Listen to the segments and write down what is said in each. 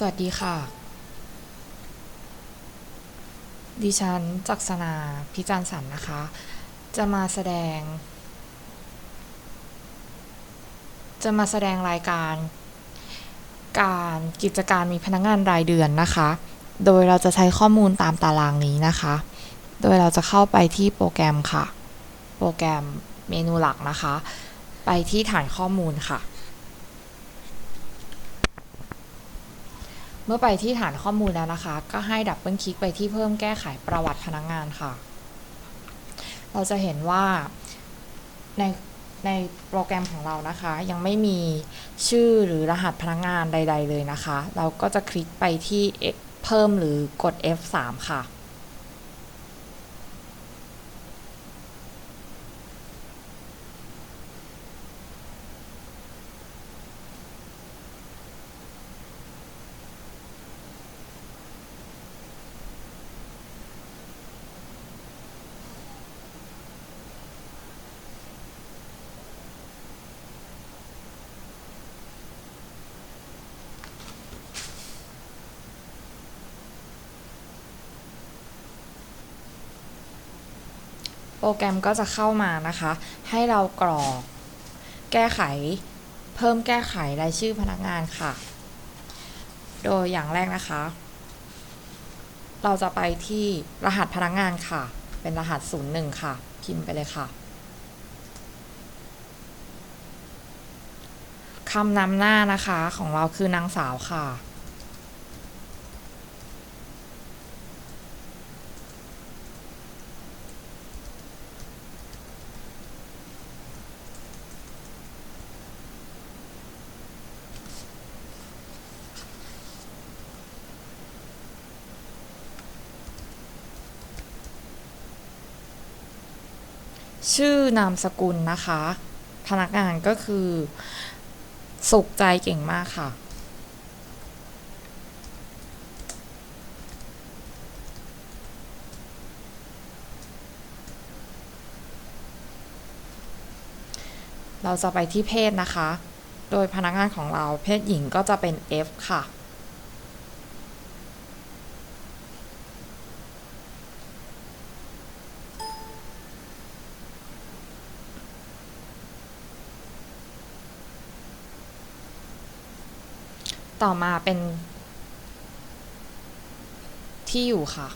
สวัสดีค่ะ ดิฉันจักษนาพิจารณ์สันนะคะ จะมาแสดง จะมาแสดงรายการ การกิจการมีพนักงานรายเดือนนะคะ โดยเราจะใช้ข้อมูลตามตารางนี้นะคะ โดยเราจะเข้าไปที่โปรแกรมค่ะ โปรแกรมเมนูหลักนะคะ ไปที่ฐานข้อมูลค่ะ เมื่อไปที่ฐานข้อมูลแล้วนะคะ ก็ให้ดับเบิลคลิกไปที่เพิ่มแก้ไขประวัติพนักงานค่ะ เราจะเห็นว่าในในโปรแกรมของเรานะคะ ยังไม่มีชื่อหรือรหัสพนักงานใด ๆ เลยนะคะ เราก็จะคลิกไปที่เพิ่มหรือกด F3 ค่ะ โปรแกรมก็จะเข้ามานะคะ ให้เรากรอกแก้ไข เพิ่มแก้ไขรายชื่อพนักงานค่ะ โดยอย่างแรกนะคะ เราจะไปที่รหัสพนักงานค่ะ เป็นรหัส 01 ค่ะ พิมพ์ไปเลยค่ะคำนำหน้านะคะของเราคือนางสาวค่ะ ชื่อนามสกุลนะคะ พนักงานก็คือ สุขใจเก่งมากค่ะ เราจะไปที่เพศนะคะ โดยพนักงานของเราเพศหญิงก็จะเป็น F ค่ะ ต่อมาเป็นที่อยู่ค่ะ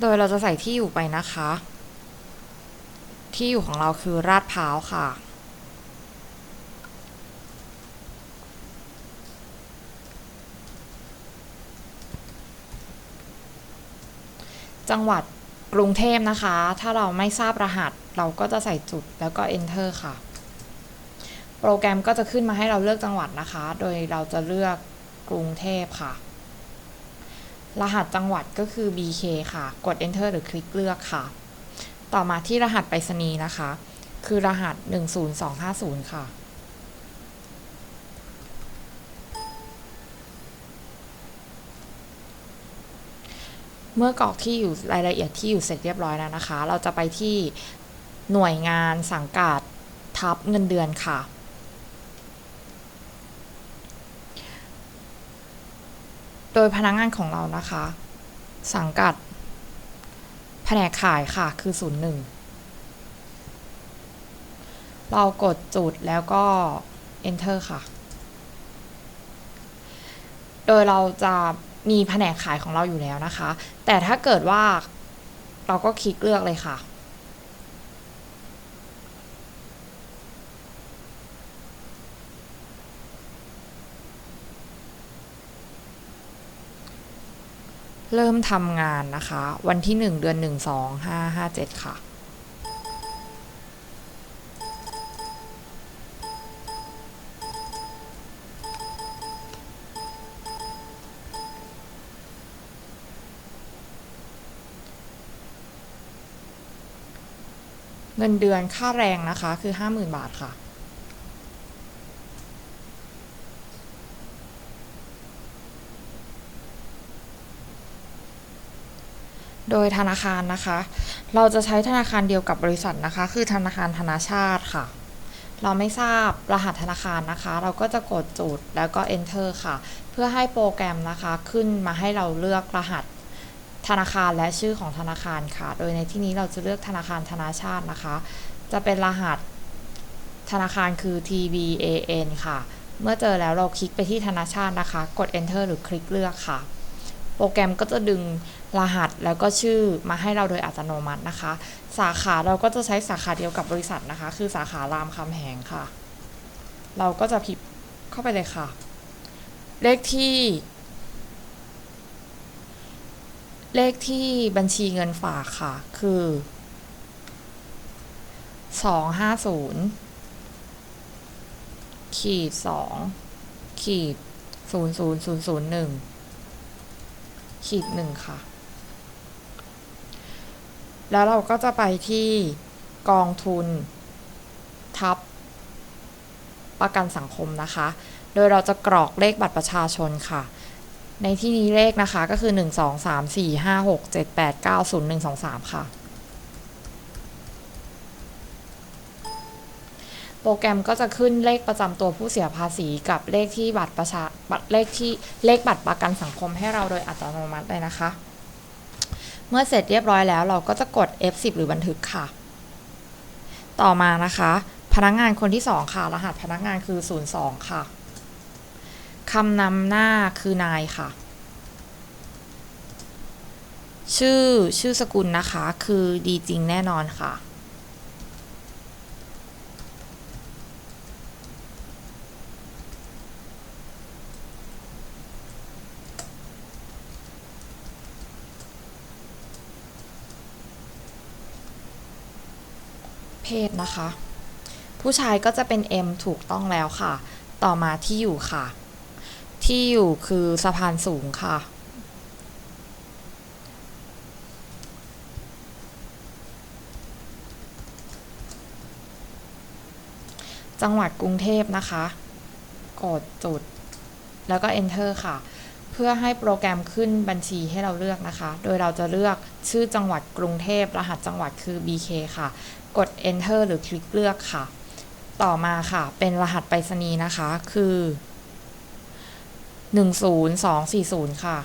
โดยเราจะใส่ที่อยู่ไปนะคะ ที่อยู่ของเราคือราดพร้าวค่ะ จังหวัดกรุงเทพนะคะ ถ้าเราไม่ทราบรหัสเราก็จะใส่จุดแล้วก็ enter ค่ะ โปรแกรมก็จะขึ้นมาให้เราเลือกจังหวัดนะคะ โดยเราจะเลือกกรุงเทพค่ะ รหัสจังหวัดก็คือ BK ค่ะ กด enter หรือคลิกเลือกค่ะ ต่อมาที่รหัสไปรษณีย์นะคะ คือรหัส 10250 ค่ะ เมื่อกรอกที่อยู่รายละเอียดที่อยู่เสร็จเรียบร้อยแล้วนะคะ เราจะไปที่หน่วยงานสังกัดทับเงินเดือนค่ะ โดยพนักงานของเรานะคะ สังกัด แผนกขายค่ะคือ 01 เรากดจุดแล้วก็ enter ค่ะ โดยเราจะมีแผนกขายของเราอยู่แล้วนะคะ แต่ถ้าเกิดว่าเราก็คลิกเลือกเลยค่ะ เริ่มทำงานนะคะ วันที่ 1 เดือน 1 2 5 5 7 ค่ะ เงินเดือนค่าแรงนะคะคือ 50,000 บาทค่ะ โดยธนาคารนะคะ เราจะใช้ธนาคารเดียวกับบริษัทนะคะ คือธนาคารธนาชาติค่ะ เราไม่ทราบรหัสธนาคารนะคะ เราก็จะกดจุดแล้วก็ enter ค่ะ เพื่อให้โปรแกรมนะคะขึ้นมาให้เราเลือกรหัสธนาคารและชื่อของธนาคารค่ะ โดยในที่นี้เราจะเลือกธนาคารธนาชาตินะคะ จะเป็นรหัสธนาคารคือ TBAN ค่ะ เมื่อเจอแล้วเราคลิกไปที่ธนาชาตินะคะ กด enter หรือคลิกเลือกค่ะ โปรแกรมก็จะดึง รหัสแล้วก็ชื่อมาให้เราโดยอัตโนมัตินะคะ สาขาเราก็จะใช้สาขาเดียวกับบริษัทนะคะ คือสาขารามคำแหงค่ะ เราก็จะพิมพ์เข้าไปเลยค่ะ เลขที่ เลขที่บัญชีเงินฝากค่ะ คือสองห้าศูนย์ขีดสองขีดศูนย์ศูนย์ศูนย์ศูนย์หนึ่งขีดหนึ่งค่ะ แล้วเราก็จะไปที่กองทุนทับประกันสังคมนะคะ โดยเราจะกรอกเลขบัตรประชาชนค่ะ ในที่นี้เลขนะคะก็คือ 1 2 3 4 5 6 7 8 9 0 1 2 3 ค่ะ โปรแกรมก็จะขึ้นเลขประจำตัวผู้เสียภาษีกับเลขที่บัตรประชาบัตรเลขที่เลขบัตรประกันสังคมให้เราโดยอัตโนมัติเลยนะคะ เมื่อเสร็จเรียบร้อยแล้วเราก็จะกด F10 หรือบันทึกค่ะ ต่อมานะคะ พนักงานคนที่ 2 ค่ะ รหัสพนักงานคือ 02 ค่ะคำนำหน้าคือนายค่ะ ชื่อชื่อสกุลนะคะคือดีจริงแน่นอนค่ะ เพศนะคะ ผู้ชายก็จะเป็น M ถูกต้องแล้วค่ะ ต่อมาที่อยู่ค่ะ ที่อยู่คือสะพานสูงค่ะจังหวัดกรุงเทพนะคะ กดจุด แล้วก็ enter ค่ะ พื่อให้โปรแกรมขึ้นบัญชีให้เราเลือกนะคะ โดยเราจะเลือกชื่อจังหวัดกรุงเทพ รหัสจังหวัดคือ BK ค่ะ กด enter หรือคลิกเลือกค่ะ ต่อมาค่ะ เป็นรหัสไปรษณีย์นะคะ คือ 10240 ค่ะ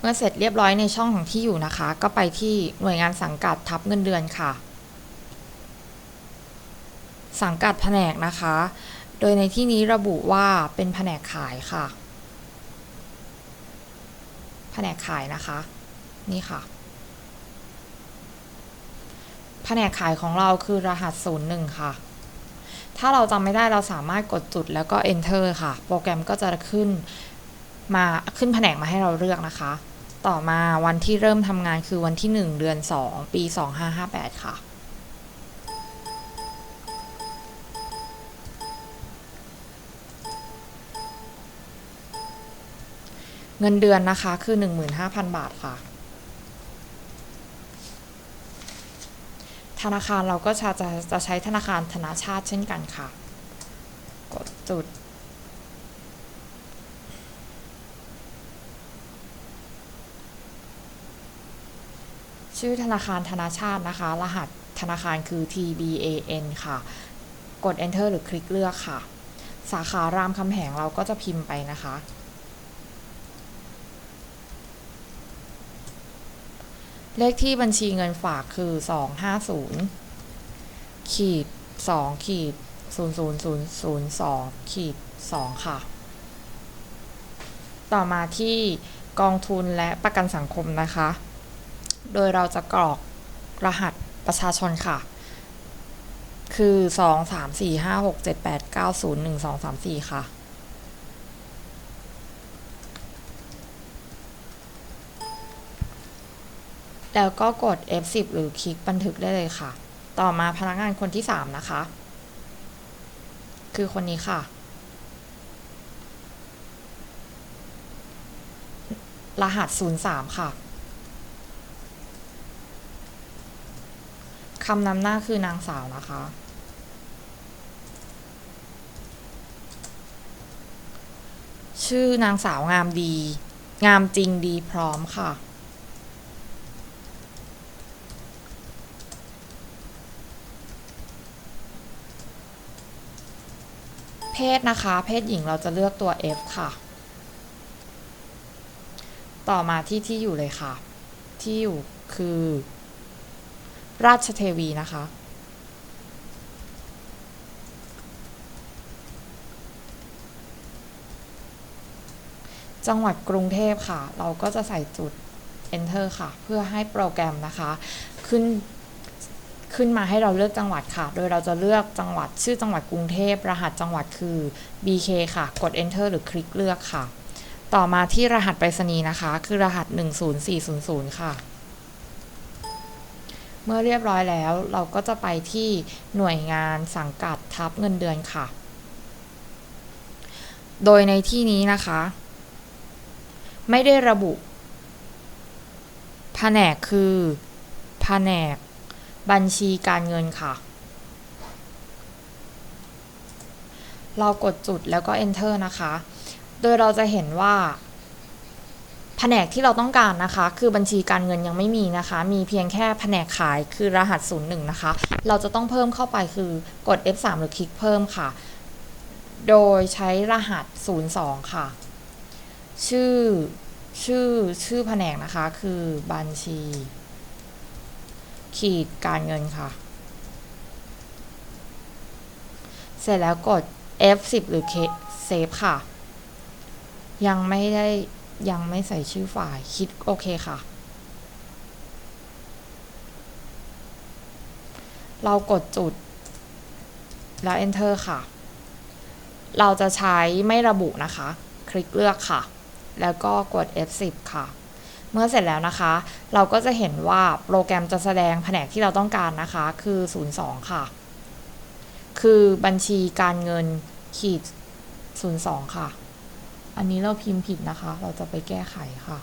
เมื่อเสร็จเรียบร้อยในช่องของที่อยู่นะคะ ก็ไปที่หน่วยงานสังกัดทับเงินเดือนค่ะ สังกัดแผนกนะคะ โดยในที่นี้ระบุว่าเป็นแผนกขายค่ะ แผนกขายนะคะ นี่ค่ะ แผนกขายของเราคือรหัส 01 ค่ะ ถ้าเราจำไม่ได้เราสามารถกดจุดแล้วก็ enter ค่ะ โปรแกรมก็จะขึ้นมาขึ้นแผนกมาให้เราเลือกนะคะ ต่อมาวันที่เริ่มทำงานคือวันที่ 1 เดือน 2 ปี 2558 ค่ะ เงินเดือนนะคะคือ 15,000 บาทค่ะ ธนาคารเราก็จะจะจะใช้ธนาคารธนาชาติเช่นกันค่ะ กดจุดชื่อธนาคารธนาชาตินะคะ รหัสธนาคารคือ TBAN ค่ะ กด enter หรือคลิกเลือกค่ะ สาขารามคำแหงเราก็จะพิมพ์ไปนะคะ เลขที่บัญชีเงินฝากคือ 250ขีด2ขีด00002ขีด2ค่ะ ต่อมาที่กองทุนและประกันสังคมนะคะ โดยเราจะกรอกรหัสประชาชนค่ะ คือ 2 3 4 5 6 7 8 9 0 1 2 3 4 ค่ะ แล้วก็กด F10 หรือคลิกบันทึกได้เลยค่ะ ต่อมาพนักงานคนที่ 3 นะคะ คือคนนี้ค่ะ รหัส 03 ค่ะคำนำหน้าคือนางสาวนะคะ ชื่อนางสาวงามดี งามจริงดีพร้อมค่ะ เพศนะคะ เพศหญิงเราจะเลือกตัว F ค่ะ ต่อมาที่ที่อยู่เลยค่ะ ที่อยู่คือ ราชเทวีนะคะ จังหวัดกรุงเทพค่ะ เราก็จะใส่จุด enter ค่ะ เพื่อให้โปรแกรมนะคะ ขึ้น ขึ้นมาให้เราเลือกจังหวัดค่ะ โดยเราจะเลือกจังหวัดชื่อจังหวัดกรุงเทพ รหัสจังหวัดคือ BK ค่ะ กด enter หรือคลิกเลือกค่ะ ต่อมาที่รหัสไปรษณีย์นะคะ คือรหัส 10400 ค่ะ เมื่อเรียบร้อยแล้วเราก็จะไปที่หน่วยงานสังกัดทับเงินเดือนค่ะ โดยในที่นี้นะคะ ไม่ได้ระบุ แผนกคือ แผนก บัญชีการเงินค่ะ เรากดจุดแล้วก็ enter นะคะ โดยเราจะเห็นว่า แผนกที่เราต้องการนะคะ คือบัญชีการเงินยังไม่มีนะคะ มีเพียงแค่แผนกขายคือรหัส 01 นะคะ เราจะต้องเพิ่มเข้าไปคือกด F3 หรือคลิกเพิ่มค่ะ โดยใช้รหัส 02 ค่ะ ชื่อชื่อชื่อแผนกนะคะคือบัญชี ขีดการเงินค่ะ เสร็จแล้วกด F10 หรือ Save ค่ะ ยังไม่ได้ยังไม่ใส่ชื่อฝ่ายคิดโอเคค่ะ เรากดจุด แล้ว enter ค่ะ เราจะใช้ไม่ระบุนะคะ คลิกเลือกค่ะ แล้วก็กด F10 ค่ะ เมื่อเสร็จแล้วนะคะ เราก็จะเห็นว่าโปรแกรมจะแสดงแผนกที่เราต้องการนะคะ คือ 02 ค่ะ คือบัญชีการเงินขีด02 ค่ะ อันนี้เราพิมพ์ผิดนะคะ เราจะไปแก้ไขค่ะ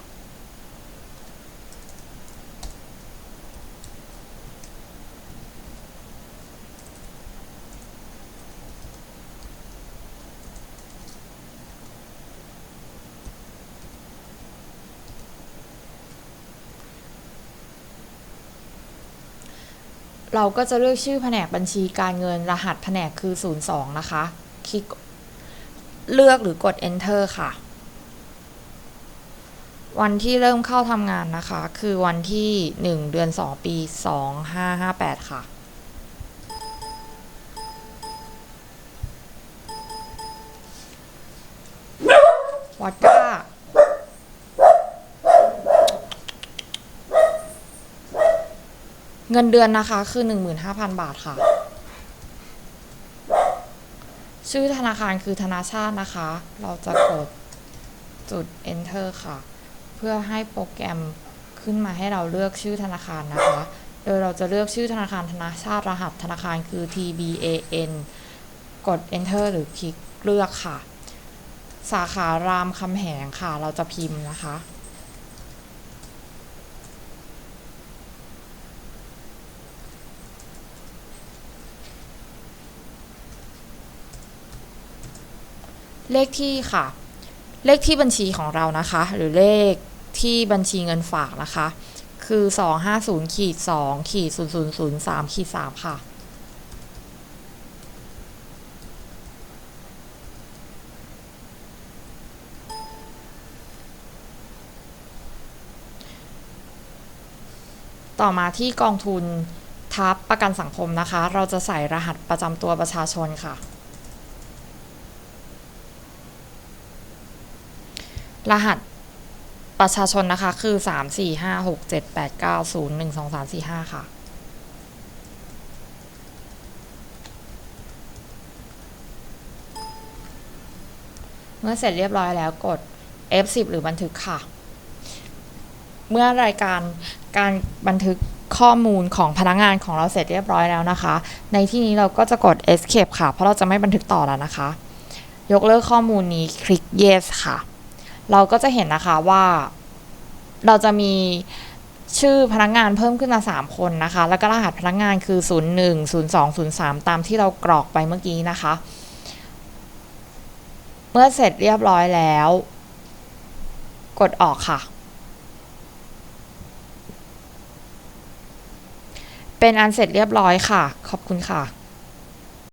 เราก็จะเลือกชื่อแผนกบัญชีการเงินรหัสแผนกคือ 02 นะคะ คลิกเลือกหรือกด enter ค่ะ วันที่เริ่มเข้าทำงานนะคะ คือวันที่ 1 เดือน 2 ปี 2558 ค่ะ วัดก้า เงินเดือนนะคะ คือ15,000บาทค่ะ ชื่อธนาคารคือธนาชาตินะคะ เราจะกดจุด enter ค่ะ เพื่อให้โปรแกรมขึ้นมาให้เราเลือกชื่อธนาคารนะคะ โดยเราจะเลือกชื่อธนาคารธนาชาติรหัสธนาคารคือ TBAN กด enter หรือคลิกเลือกค่ะ สาขารามคำแหงค่ะ เราจะพิมพ์นะคะ เลขที่ค่ะ เลขที่บัญชีของเรานะคะ หรือเลขที่บัญชีเงินฝากนะคะ คือ 250ขีด2ขีด0003ขีด3ค่ะต่อมาที่กองทุนทับประกันสังคมนะคะ เราจะใส่รหัสประจำตัวประชาชนค่ะ รหัสประชาชนนะคะ คือ3 4 5 6 7 8 9 0 1 2 3 4 5ค่ะ เมื่อเสร็จเรียบร้อยแล้วกด F10 หรือบันทึกค่ะ เมื่อรายการการบันทึกข้อมูลของพนักงานของเราเสร็จเรียบร้อยแล้วนะคะ ในที่นี้เราก็จะกด Escape ค่ะ เพราะเราจะไม่บันทึกต่อแล้วนะคะ ยกเลิกข้อมูลนี้คลิก Yes ค่ะ เราก็จะเห็นนะคะว่า เราจะมีชื่อพนักงานเพิ่มขึ้นมา 3 คนนะคะ แล้วก็รหัสพนักงานคือ 01 02 03 ตามที่เรากรอกไปเมื่อกี้นะคะ เมื่อเสร็จเรียบร้อยแล้ว กดออกค่ะ เป็นอันเสร็จเรียบร้อยค่ะ ขอบคุณค่ะ